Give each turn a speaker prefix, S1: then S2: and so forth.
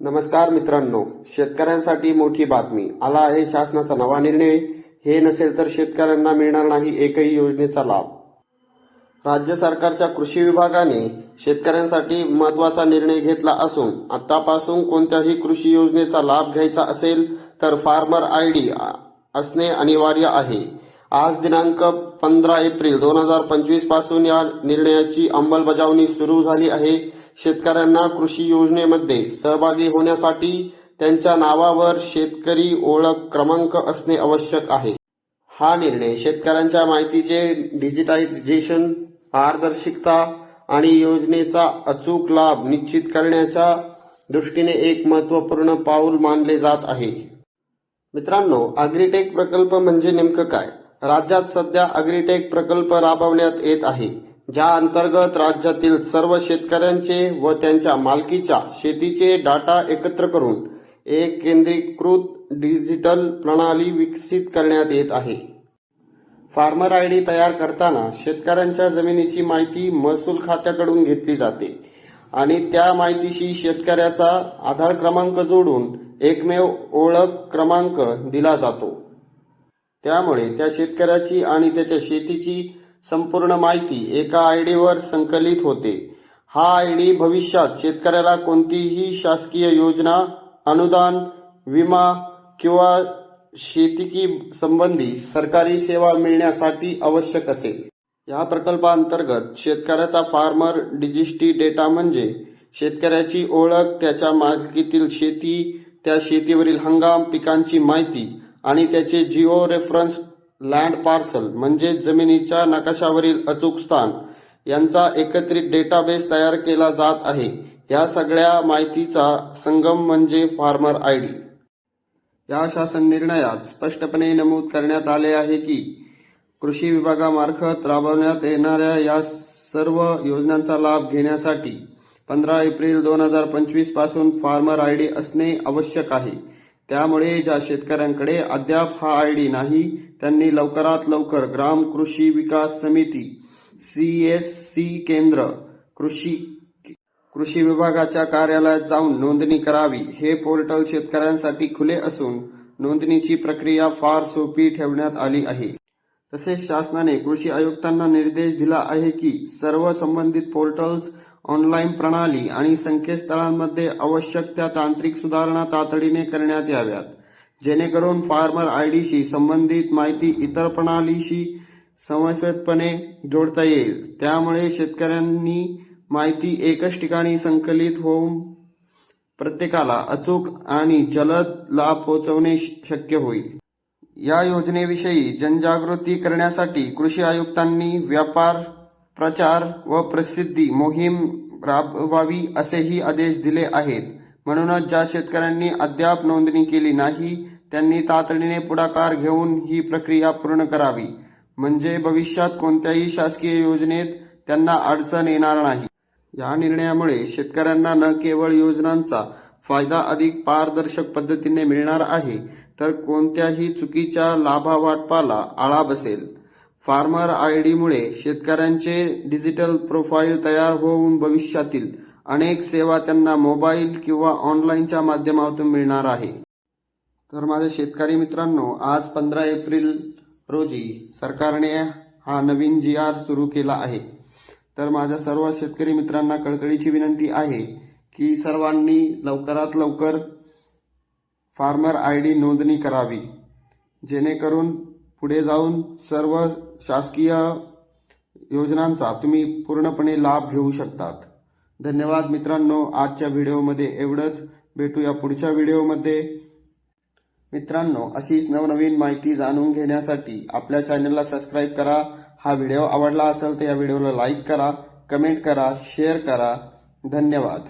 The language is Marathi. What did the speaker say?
S1: नमस्कार मित्रांनो शेतकऱ्यांसाठी मोठी बातमी. आला आहे शासनाचा नवा निर्णय. हे नसेल तर शेतकऱ्यांना मिळणार नाही एकही योजनेचा लाभ. राज्य सरकारच्या कृषी विभागाने शेतकऱ्यांसाठी महत्त्वाचा निर्णय घेतला असून आतापासून कोणत्याही कृषी योजनेचा लाभ घ्यायचा असेल तर फार्मर आय डी असणे अनिवार्य आहे. आज दिनांक पंधरा एप्रिल दोन हजार पंचवीसपासून या निर्णयाची अंमलबजावणी सुरू झाली आहे. शेतकऱ्यांना कृषी योजनेमध्ये सहभागी होण्यासाठी त्यांच्या नावावर शेतकरी ओळख क्रमांक असणे आवश्यक आहे. हा निर्णय शेतकऱ्यांच्या माहितीचे डिजिटायझेशन पारदर्शकता आणि योजनेचा अचूक लाभ निश्चित करण्याच्या दृष्टीने एक महत्त्वपूर्ण पाऊल मानले जात आहे. मित्रांनो अग्रिटेक प्रकल्प म्हणजे नेमकं काय? राज्यात सध्या अग्रिटेक प्रकल्प राबवण्यात येत आहे. ज्या अंतर्गत राज्यातील सर्व शेतकऱ्यांचे व त्यांच्या मालकीच्या शेतीचे डाटा एकत्र करून एक केंद्रीकृत डिजिटल प्रणाली विकसित करण्यात येत आहे. फार्मर आय डी तयार करताना शेतकऱ्यांच्या जमिनीची माहिती महसूल खात्याकडून घेतली जाते आणि त्या माहितीशी शेतकऱ्याचा आधार क्रमांक जोडून एकमेव ओळख क्रमांक दिला जातो. त्यामुळे त्या शेतकऱ्याची आणि त्याच्या शेतीची संपूर्ण माहिती एका आय डीवर संकलित होते. हा आय डी भविष्यात शेतकऱ्याला कोणतीही शासकीय योजना अनुदान विमा किंवा शेतीकी संबंधी सरकारी सेवा मिळण्यासाठी आवश्यक असेल. या प्रकल्पाअंतर्गत शेतकऱ्याचा फार्मर डिजिस्टी डेटा म्हणजे शेतकऱ्याची ओळख त्याच्या मालकीतील शेती त्या शेतीवरील हंगाम पिकांची माहिती आणि त्याचे जिओ रेफरन्स लँड पार्सल म्हणजे जमिनीच्या नकाशावरील अचूक स्थान यांचा एकत्रित डेटाबेस तयार केला जात आहे. या सगळ्या माहितीचा संगम म्हणजे फार्मर आय डी या शासन निर्णयात स्पष्टपणे नमूद करण्यात आले आहे की कृषी विभागामार्फत राबवण्यात येणाऱ्या या सर्व योजनांचा लाभ घेण्यासाठी पंधरा एप्रिल दोन हजार पंचवीसपासून फार्मर आय डी असणे आवश्यक आहे. त्यामुळे ज्या शेतकऱ्यांकडे अद्याप हा आय डी नाही त्यांनी लवकरात लवकर ग्राम कृषी विकास समिती सी एस सी केंद्र कृषी कृषी विभागाच्या कार्यालयात जाऊन नोंदणी करावी. हे पोर्टल शेतकऱ्यांसाठी खुले असून नोंदणीची प्रक्रिया फार सोपी ठेवण्यात आली आहे. तसेच शासनाने कृषी आयुक्तांना निर्देश दिला आहे की सर्व संबंधित पोर्टल्स ऑनलाईन प्रणाली आणि संकेतस्थळांमध्ये आवश्यक त्या तांत्रिक सुधारणा तातडीने करण्यात याव्यात. जेणेकरून फार्मर आय डीशी संबंधित माहिती इतर प्रणालीशी समस्वतपणे जोडता येईल. त्यामुळे शेतकऱ्यांनी माहिती एकच ठिकाणी संकलित होऊन प्रत्येकाला अचूक आणि जलद लाभ पोहोचवणे शक्य होईल. या योजनेविषयी जनजागृती करण्यासाठी कृषी आयुक्तांनी व्यापार प्रचार व प्रसिद्धी मोहीम राबवावी असेही आदेश दिले आहेत. म्हणूनच ज्या शेतकऱ्यांनी अद्याप नोंदणी केली नाही त्यांनी तातडीने पुढाकार घेऊन ही प्रक्रिया पूर्ण करावी. म्हणजे भविष्यात कोणत्याही शासकीय योजनेत त्यांना अडचण येणार नाही. या निर्णयामुळे शेतकऱ्यांना न केवळ योजनांचा फायदा अधिक पारदर्शक पद्धतीने मिळणार आहे तर कोणत्याही चुकीच्या लाभावाटपाला आळा बसेल. फार्मर आय डीमुळे शेतकऱ्यांचे डिजिटल प्रोफाईल तयार होऊन भविष्यातील अनेक सेवा त्यांना मोबाईल किंवा ऑनलाईनच्या माध्यमातून मिळणार आहे. तर माझ्या शेतकरी मित्रांनो आज पंधरा एप्रिल रोजी सरकारने हा नवीन जी आर सुरू केला आहे. तर माझ्या सर्व शेतकरी मित्रांना कळकळीची विनंती आहे की सर्वांनी लवकरात लवकर फार्मर आय डी नोंदणी करावी. जेणेकरून पुढे जाऊन सर्व शासकीय योजनांचा तुम्ही पूर्णपणे लाभ घेऊ शकतात. धन्यवाद मित्रांनो आजच्या व्हिडिओमध्ये एवढंच. भेटूया पुढच्या व्हिडिओमध्ये. मित्रांनो अशीच नवनवीन माहिती जाणून घेण्यासाठी आपल्या चॅनलला सबस्क्राईब करा. हा व्हिडिओ आवडला असेल तर या व्हिडिओला लाईक करा कमेंट करा शेअर करा. धन्यवाद.